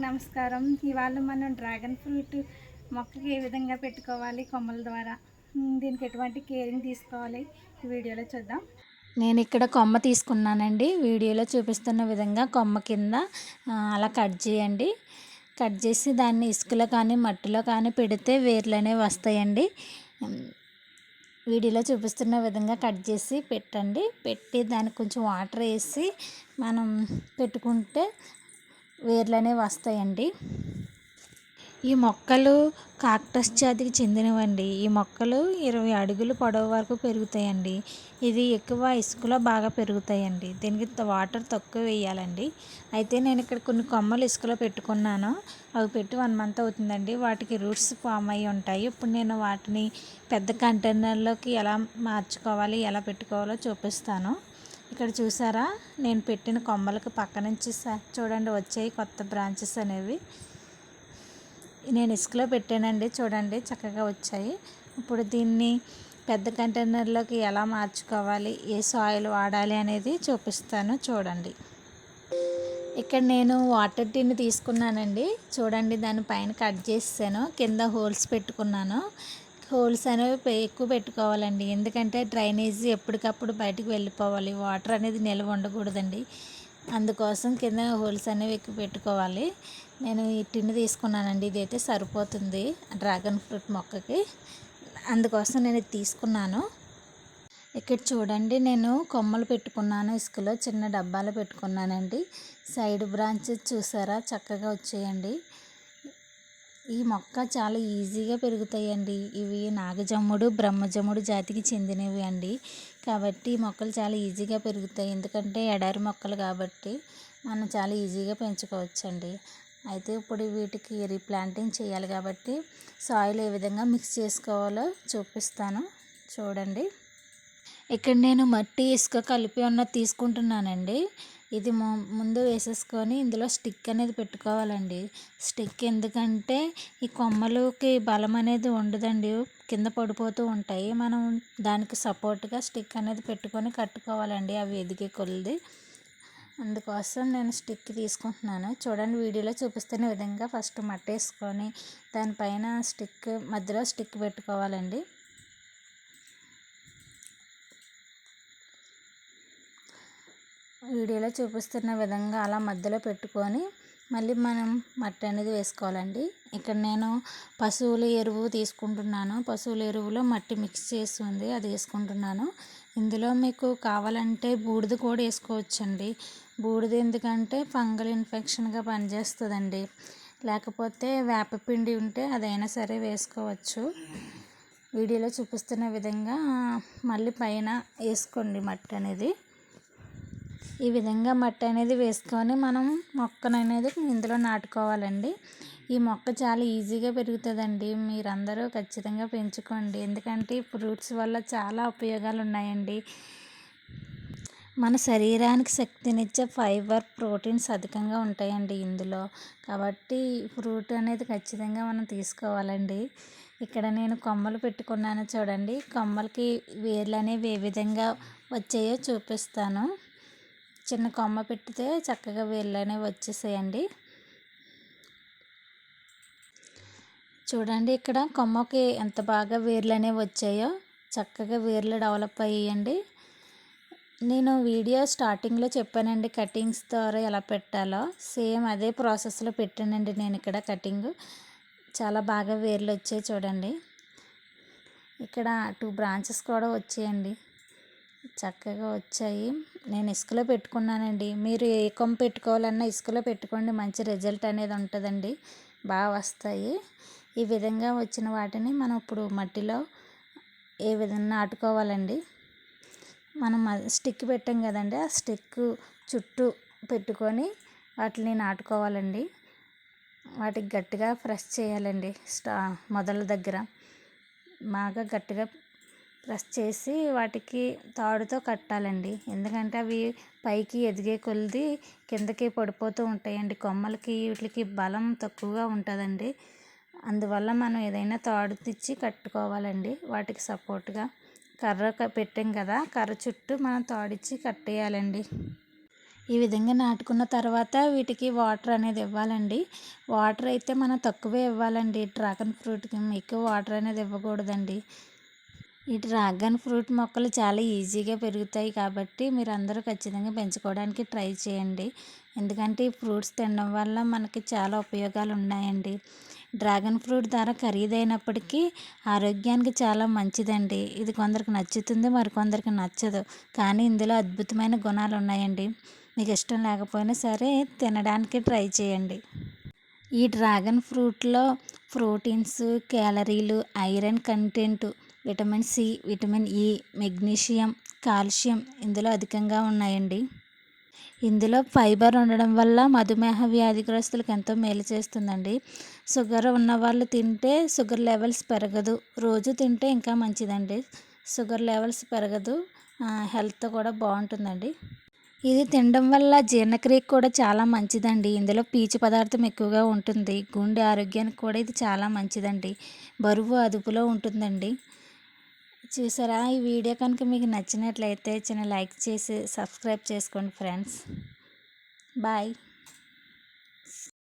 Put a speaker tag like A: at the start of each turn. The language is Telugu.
A: అందరికి నమస్కారం. ఇవాళ మనం డ్రాగన్ ఫ్రూట్ మొక్కకి ఏ విధంగా పెట్టుకోవాలి కొమ్మల ద్వారా? దీనికి ఎటువంటి కేరింగ్ తీసుకోవాలి? ఈ వీడియోలో చూద్దాం.
B: నేను ఇక్కడ కొమ్మ తీసుకున్నానండి. వీడియోలో చూపిస్తున్న విధంగా కొమ్మ కింద అలా కట్ చేయండి. కట్ చేసి దాన్ని ఇసుకలో కానీ మట్టిలో కానీ పెడితే వేర్లు అనేవి వస్తాయండి. వీడియోలో చూపిస్తున్న విధంగా కట్ చేసి పెట్టండి. పెట్టి దానికి కొంచెం వాటర్ వేసి మనం పెట్టుకుంటే వేర్లు అనేవి వస్తాయండి. ఈ మొక్కలు కాక్టస్ జాతికి చెందినవండి. ఈ మొక్కలు ఇరవై అడుగులు పొడవు వరకు పెరుగుతాయండి. ఇది ఎక్కువ ఇసుకలో బాగా పెరుగుతాయండి. దీనికి వాటర్ తక్కువ వేయాలండి. అయితే నేను ఇక్కడ కొన్ని కొమ్మలు ఇసుకలో పెట్టుకున్నాను. అవి పెట్టి వన్ మంత్ అవుతుందండి. వాటికి రూట్స్ ఫామ్ అయి ఉంటాయి. ఇప్పుడు నేను వాటిని పెద్ద కంటైనర్లోకి ఎలా మార్చుకోవాలి ఎలా పెట్టుకోవాలో చూపిస్తాను. ఇక్కడ చూసారా? నేను పెట్టిన కొమ్మలకు పక్క నుంచి చూడండి వచ్చాయి కొత్త బ్రాంచెస్ అనేవి. నేను ఇసుకలో పెట్టానండి చూడండి చక్కగా వచ్చాయి. ఇప్పుడు దీన్ని పెద్ద కంటైనర్లోకి ఎలా మార్చుకోవాలి ఏ సాయిల్ వాడాలి అనేది చూపిస్తాను చూడండి. ఇక్కడ నేను వాటర్ టిన్ తీసుకున్నానండి. చూడండి దాని పైన కట్ చేసాను కింద హోల్స్ పెట్టుకున్నాను. హోల్స్ అనేవి పె- ఎక్కువ పెట్టుకోవాలండి. ఎందుకంటే డ్రైనేజీ ఎప్పటికప్పుడు బయటకు వెళ్ళిపోవాలి. వాటర్ అనేది నిల్వ ఉండకూడదండి. అందుకోసం కింద హోల్స్ అనేవి ఎక్కువ పెట్టుకోవాలి. నేను ఈ టిన్ తీసుకున్నానండి. ఇదైతే సరిపోతుంది. డ్రాగన్ ఫ్రూట్ మొక్కకి. అందుకోసం నేను తీసుకున్నాను. ఇక్కడ చూడండి నేను కొమ్మలు పెట్టుకున్నాను. ఇసుకలో చిన్న డబ్బాలు పెట్టుకున్నానండి. సైడ్ బ్రాంచెస్ చూసారా? చక్కగా వచ్చాయండి. ఈ మొక్క చాలా ఈజీగా పెరుగుతాయండి. ఇవి నాగజమ్ముడు బ్రహ్మజమ్ముడు జాతికి చెందినవి అండి. కాబట్టి ఈ మొక్కలు చాలా ఈజీగా పెరుగుతాయి. ఎందుకంటే ఎడారి మొక్కలు కాబట్టి మనం చాలా ఈజీగా పెంచుకోవచ్చండి. అయితే ఇప్పుడు వీటికి రీప్లాంటింగ్ చేయాలి కాబట్టి సాయిల్ ఏ విధంగా మిక్స్ చేసుకోవాలో చూపిస్తాను. చూడండి. ఇక్కడ నేను మట్టి ఇసుక కలిపి ఉన్న తీసుకుంటున్నానండి. ఇది ము- ముందు వేసేసుకొని ఇందులో స్టిక్ అనేది పెట్టుకోవాలండి. స్టిక్ ఎందుకంటే ఈ కొమ్మలకి బలం అనేది ఉండదండి. కింద పడిపోతూ ఉంటాయి. మనం దానికి సపోర్ట్గా స్టిక్ అనేది పెట్టుకొని కట్టుకోవాలండి. అవి ఎదిగే కొలిది. అందుకోసం నేను స్టిక్ తీసుకుంటున్నాను. చూడండి వీడియోలో చూపిస్తున్న విధంగా ఫస్ట్ మట్టి వేసుకొని దానిపైన స్టిక్ మధ్యలో స్టిక్ పెట్టుకోవాలండి. వీడియోలో చూపిస్తున్న విధంగా అలా మధ్యలో పెట్టుకొని మళ్ళీ మనం మట్టి అనేది వేసుకోవాలండి. ఇక్కడ నేను పశువుల ఎరువు తీసుకుంటున్నాను. పశువుల ఎరువులో మట్టి మిక్స్ చేసి ఉంది అది వేసుకుంటున్నాను. ఇందులో మీకు కావాలంటే బూడిద కూడా వేసుకోవచ్చండి. బూడిద ఎందుకంటే ఫంగల్ ఇన్ఫెక్షన్గా పనిచేస్తుందండి. లేకపోతే వేపపిండి ఉంటే అదైనా సరే వేసుకోవచ్చు. వీడియోలో చూపిస్తున్న విధంగా మళ్ళీ పైన వేసుకోండి మట్టి అనేది. ఈ విధంగా మట్టి అనేది వేసుకొని మనం మొక్కను అనేది ఇందులో నాటుకోవాలండి. ఈ మొక్క చాలా ఈజీగా పెరుగుతుందండి. మీరందరూ ఖచ్చితంగా పెంచుకోండి. ఎందుకంటే ఈ ఫ్రూట్స్ వల్ల చాలా ఉపయోగాలు ఉన్నాయండి మన శరీరానికి శక్తినిచ్చే ఫైబర్ ప్రోటీన్స్ అధికంగా ఉంటాయండి ఇందులో. కాబట్టి ఫ్రూట్ అనేది ఖచ్చితంగా మనం తీసుకోవాలండి. ఇక్కడ నేను కొమ్మలు పెట్టుకున్నాను చూడండి. కొమ్మలకి వేర్లు అనేవి ఏ విధంగా వచ్చాయో చూపిస్తాను. చిన్న కొమ్మ పెట్టితే చక్కగా వేర్లు అనేవి వచ్చేసాయండి. చూడండి ఇక్కడ కొమ్మకి ఎంత బాగా వేర్లు అనేవి వచ్చాయో. చక్కగా వేర్లు డెవలప్ అయ్యాయండి. నేను వీడియో స్టార్టింగ్లో చెప్పానండి కటింగ్స్ ద్వారా ఎలా పెట్టాలో. సేమ్ అదే ప్రాసెస్లో పెట్టానండి నేను ఇక్కడ కటింగ్. చాలా బాగా వేర్లు వచ్చాయి చూడండి. ఇక్కడ టూ బ్రాంచెస్ కూడా వచ్చాయండి. చక్కగా వచ్చాయి. నేను ఇసుకలో పెట్టుకున్నానండి. మీరు ఏ కొమ్మ పెట్టుకోవాలన్నా ఇసుకలో పెట్టుకోండి. మంచి రిజల్ట్ అనేది ఉంటుందండి. బాగా వస్తాయి. ఈ విధంగా వచ్చిన వాటిని మనం ఇప్పుడు మట్టిలో ఏ విధంగా నాటుకోవాలండి? మనం మ- స్టిక్ పెట్టాం కదండి. ఆ స్టిక్ చుట్టూ పెట్టుకొని వాటిని నాటుకోవాలండి. వాటికి గట్టిగా ప్రెస్ చేయాలండి. స్టా మొదల దగ్గర. బాగా గట్టిగా ప్రెస్ చేసి వాటికి తాడుతో కట్టాలండి. ఎందుకంటే అవి పైకి ఎదిగే కొలిది కిందకి పడిపోతూ ఉంటాయండి. కొమ్మలకి వీటికి బలం తక్కువగా ఉంటుందండి. అందువల్ల మనం ఏదైనా తాడు తెచ్చి కట్టుకోవాలండి. వాటికి సపోర్ట్గా. కర్ర క- పెట్టాం కదా కర్ర చుట్టూ మనం తాడిచ్చి కట్టేయాలండి. ఈ విధంగా నాటుకున్న తర్వాత వీటికి వాటర్ అనేది ఇవ్వాలండి. వాటర్ అయితే మనం తక్కువే ఇవ్వాలండి. డ్రాగన్ ఫ్రూట్కి ఎక్కువ వాటర్ అనేది ఇవ్వకూడదండి. ఈ డ్రాగన్ ఫ్రూట్ మొక్కలు చాలా ఈజీగా పెరుగుతాయి కాబట్టి మీరు అందరూ ఖచ్చితంగా పెంచుకోవడానికి ట్రై చేయండి. ఎందుకంటే ఈ ఫ్రూట్స్ తినడం వల్ల మనకి చాలా ఉపయోగాలు ఉన్నాయండి. డ్రాగన్ ఫ్రూట్ ధర ఖరీదైనప్పటికీ ఆరోగ్యానికి చాలా మంచిదండి. ఇది కొందరికి నచ్చుతుంది మరికొందరికి నచ్చదు. కానీ ఇందులో అద్భుతమైన గుణాలు ఉన్నాయండి. మీకు ఇష్టం లేకపోయినా సరే తినడానికి ట్రై చేయండి. ఈ డ్రాగన్ ఫ్రూట్లో ప్రోటీన్స్ క్యాలరీలు iron content vitamin C vitamin E magnesium calcium ఇందులో అధికంగా ఉన్నాయండి. ఇందులో ఫైబర్ ఉండడం వల్ల మధుమేహ వ్యాధిగ్రస్తులకు ఎంతో మేలు చేస్తుందండి. షుగర్ ఉన్న వాళ్ళు తింటే షుగర్ లెవెల్స్ పెరగదు. రోజు తింటే ఇంకా మంచిదండి. షుగర్ లెవెల్స్ పెరగదు. హెల్త్ కూడా బాగుంటుందండి. ఇది తినడం వల్ల జీర్ణక్రియకు కూడా చాలా మంచిదండి. ఇందులో పీచు పదార్థం ఎక్కువగా ఉంటుంది. గుండె ఆరోగ్యానికి కూడా ఇది చాలా మంచిదండి. బరువు అదుపులో ఉంటుందండి. చూసారా? ఈ వీడియో కనుక మీకు నచ్చినట్లయితే చిన్న లైక్ చేసి సబ్స్క్రైబ్ చేసుకోండి ఫ్రెండ్స్. బాయ్.